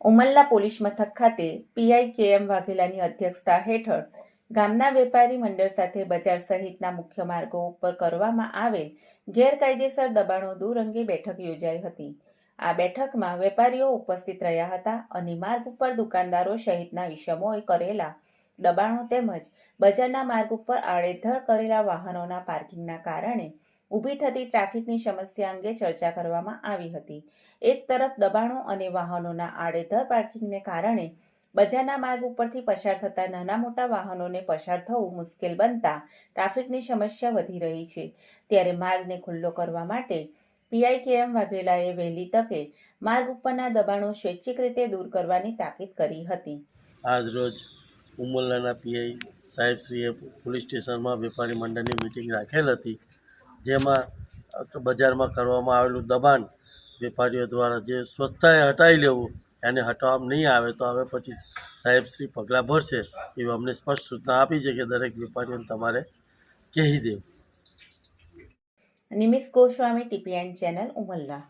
Umalla police મથક ખાતે PI કે એમ વાઘેલાની અધ્યક્ષતા હેઠળ ગામના વેપારી મંડળ સાથે બજાર સહિતના મુખ્ય માર્ગો ઉપર કરવામાં આવેલ ગેરકાયદેસર દબાણો દૂર અંગે બેઠક યોજાઈ હતી. આ બેઠકમાં વેપારીઓ ઉપસ્થિત રહ્યા હતા અને માર્ગ ઉપર દુકાનદારો સહિતના ઇસમોએ કરેલા દબાણો તેમજ બજારના માર્ગ ઉપર આડેધડ કરેલા વાહનોના પાર્કિંગના કારણે ઊભી થતી ટ્રાફિકની સમસ્યા અંગે ચર્ચા કરવામાં આવી હતી. એક તરફ દબાણો અને વાહનોના આડેધડ પાર્કિંગને કારણે બજારના માર્ગ ઉપરથી પસાર થતા નાના મોટા વાહનોને પસાર થવું મુશ્કેલ બનતા ટ્રાફિકની સમસ્યા વધી રહી છે. ત્યારે માર્ગને ખુલ્લો કરવા માટે પીઆઈ કે એમ વાઘેલાએ વહેલી તકે માર્ગ ઉપરના દબાણો સ્વૈચ્છિક રીતે દૂર કરવાની તાકીદ કરી હતી. આજરોજ ઉમરલાના પીઆઈ સાહેબશ્રીએ પોલીસ સ્ટેશનમાં વેપારી મંડળની મિટિંગ રાખેલ હતી. જેમાં બજારમાં કરવામાં આવેલું દબાણ વેપારીઓ દ્વારા જે સ્વચ્છતાએ હટાવી લેવું, એને હટાવવામાં નહીં આવે, તો હવે પછી સાહેબશ્રી પગલાં ભરશે એવી અમને સ્પષ્ટ સૂચના આપી છે કે દરેક વેપારીઓને તમારે કહી દેવું. Nimish Goswami, TPN channel, Umalla.